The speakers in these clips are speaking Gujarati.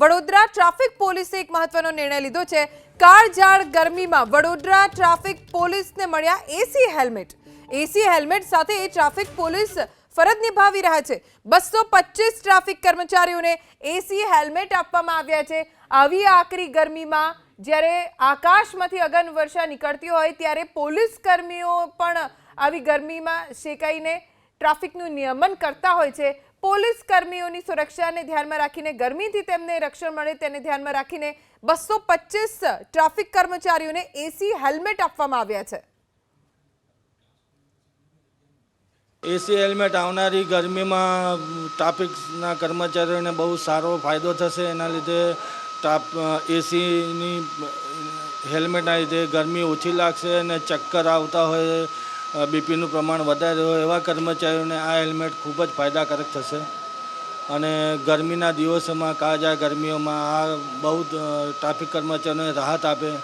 વડોદરા ટ્રાફિક પોલીસે એક મહત્વનો નિર્ણય લીધો છે. કાળઝાળ ગરમીમાં વડોદરા ટ્રાફિક પોલીસને મળ્યા એસી હેલ્મેટ. એસી હેલ્મેટ સાથે એ ટ્રાફિક પોલીસ ફરજ નિભાવી રહ્યા છે. બસો પચીસ ટ્રાફિક કર્મચારીઓને એસી હેલ્મેટ આપવામાં આવ્યા છે. આવી આકરી ગરમીમાં જ્યારે આકાશમાંથી અગન વર્ષા નીકળતી હોય ત્યારે પોલીસ કર્મીઓ પણ આવી ગરમીમાં શેકાઈને ટ્રાફિકનું નિયમન કરતા હોય છે. પોલીસ કર્મીઓની સુરક્ષાને ધ્યાનમાં રાખીને ગરમીથી તેમને રક્ષણ મળે તેને ધ્યાનમાં રાખીને બસો પચીસ ટ્રાફિક કર્મચારીઓને એસી હેલ્મેટ આપવામાં આવ્યા છે. એસી હેલ્મેટ આવનારી ગરમીમાં ટ્રાફિકના કર્મચારીઓને બહુ સારો ફાયદો થશે. એના લીધે એસીની હેલ્મેટના લીધે ગરમી ઓછી લાગશે અને ચક્કર આવતા હોય બીપીનું પ્રમાણ વધારે હોય એવા કર્મચારીઓને આ હેલ્મેટ ખૂબ જ ફાયદાકારક થશે. અને ગરમીના દિવસોમાં કાજા ગરમીઓમાં આ બહુ ટ્રાફિક કર્મચારીઓને રાહત આપે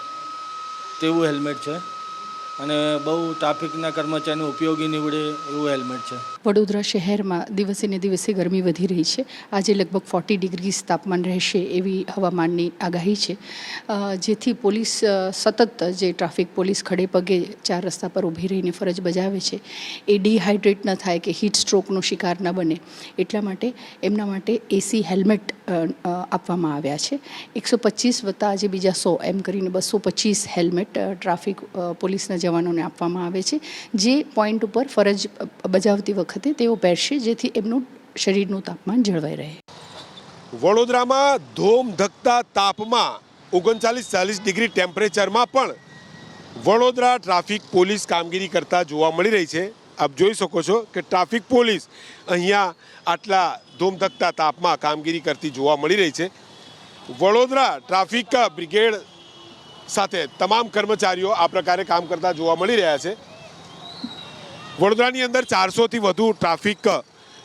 તેવું હેલ્મેટ છે. અને બહુ ટ્રાફિકના કર્મચારીને ઉપયોગી નીવડે એવું હેલ્મેટ છે. વડોદરા શહેરમાં દિવસે ને દિવસે ગરમી વધી રહી છે. આજે લગભગ ફોર્ટી ડિગ્રીસ તાપમાન રહેશે એવી હવામાનની આગાહી છે. જેથી પોલીસ સતત જે ટ્રાફિક પોલીસ ખડે પગે ચાર રસ્તા પર ઊભી રહીને ફરજ બજાવે છે, એ ડિહાઇડ્રેટ ન થાય કે હીટ સ્ટ્રોકનો શિકાર ન બને. એટલા માટે એમના માટે એસી હેલ્મેટ આપવામાં આવ્યા છે. એકસો પચીસ વત્તા આજે બીજા સો, એમ કરીને બસો પચીસ હેલ્મેટ ટ્રાફિક પોલીસના જવાનોને આપવામાં આવે છે. જે પોઈન્ટ ઉપર ફરજ બજાવતી વખતે તેઓ પહેરશે જેથી એમનું શરીરનું તાપમાન જળવાઈ રહે. વડોદરામાં ધોમ ધકતા તાપમાં ઓગણચાલીસ ચાલીસ ડિગ્રી ટેમ્પરેચરમાં પણ વડોદરા ટ્રાફિક પોલીસ કામગીરી કરતા જોવા મળી રહી છે. આપ જોઈ શકો છો કે ટ્રાફિક પોલીસ અહીંયા આટલા ધોમધકતા તાપમાં કામગીરી કરતી જોવા મળી રહી છે. વડોદરા ટ્રાફિક બ્રિગેડ સાથે તમામ કર્મચારીઓ આ પ્રકારે કામ કરતા જોવા મળી રહ્યા છે. વડોદરાની અંદર ચારસોથી વધુ ટ્રાફિક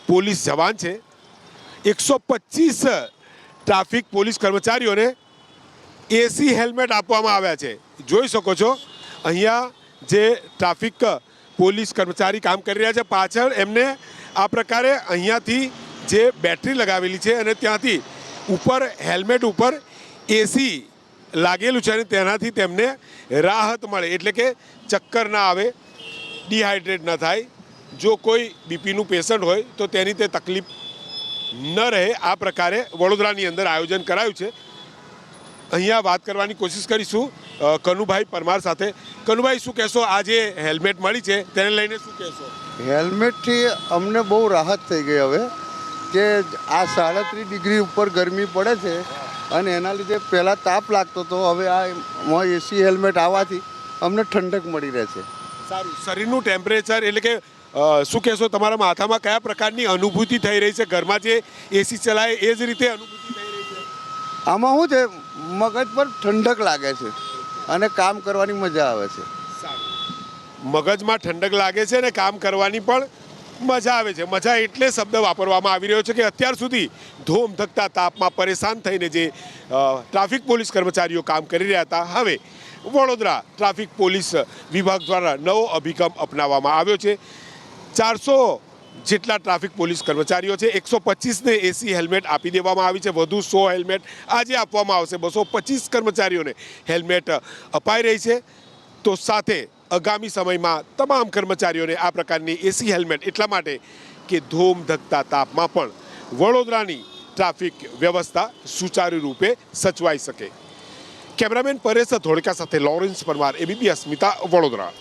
પોલીસ જવાન છે. એકસો પચીસ ટ્રાફિક પોલીસ કર્મચારીઓને એસી હેલ્મેટ આપવામાં આવ્યા છે. જોઈ શકો છો, અહીંયા જે ટ્રાફિક પોલીસ કર્મચારી કામ કરી રહ્યા છે, પાછળ એમને આ પ્રકારે અહીંયાથી જે બેટરી લગાવેલી છે અને ત્યાંથી ઉપર હેલ્મેટ ઉપર એસી લાગેલું છે અને તેનાથી તેમને રાહત મળે. એટલે કે ચક્કર ના આવે ડિહાઇડ્રેટ ન થાય. જો કોઈ બીપીનું પેશન્ટ હોય, તો તેની તે તકલીફ ન રહે. આ પ્રકારે વડોદરાની અંદર આયોજન કરાયું છે. અહીંયા વાત કરવાની કોશિશ કરીશું કનુભાઈ પરમાર સાથે. કનુભાઈ, શું કહેશો? આ જે હેલ્મેટ મળી છે, તેને લઈને શું કહેશો? હેલ્મેટથી અમને બહુ રાહત થઈ ગઈ હવે, કે આ સાડત્રીસ ડિગ્રી ઉપર ગરમી પડે છે અને એના લીધે પહેલાં તાપ લાગતો હતો હવે આ એસી હેલ્મેટ આવવાથી અમને ઠંડક મળી રહે છે. સારું. શરીરનું ટેમ્પરેચર એટલે કે શું કહેશો તમારા માથામાં કયા પ્રકારની અનુભૂતિ થઈ રહી છે? ઘરમાં જે એસી ચલાય એ જ રીતે અનુભૂતિ થઈ રહી છે? આમાં શું છે મગજ પર ઠંડક લાગે છે અને કામ કરવાની મજા આવે છે. મગજમાં ઠંડક લાગે છે અને કામ કરવાની પણ મજા આવે છે. મજા એટલે શબ્દ વાપરવામાં આવી રહ્યો છે કે અત્યાર સુધી ધોમ ધકતા તાપમાં પરેશાન થઈને જે ટ્રાફિક પોલીસ કર્મચારીઓ કામ કરી રહ્યા હતા. હવે વડોદરા ટ્રાફિક પોલીસ વિભાગ દ્વારા નવો અભિગમ અપનાવવામાં આવ્યો છે. ચારસો જેટલા ટ્રાફિક પોલીસ કર્મચારીઓ છે. એકસો પચીસને એસી હેલ્મેટ આપી દેવામાં આવી છે. વધુ સો હેલ્મેટ આજે આપવામાં આવશે. બસો પચીસ કર્મચારીઓને હેલ્મેટ અપાઈ રહી છે. તો સાથે આગામી સમયમાં તમામ કર્મચારીઓને આ પ્રકારની એસી હેલ્મેટ એટલા માટે કે ધોમ ધકતા તાપમાં પણ વડોદરાની ટ્રાફિક વ્યવસ્થા સુચારુ રૂપે સચવાઈ શકે. કેમેરામેન પરેશ ધોળકા સાથે લોરેન્સ પરમાર એબીપી અસ્મિતા વડોદરા.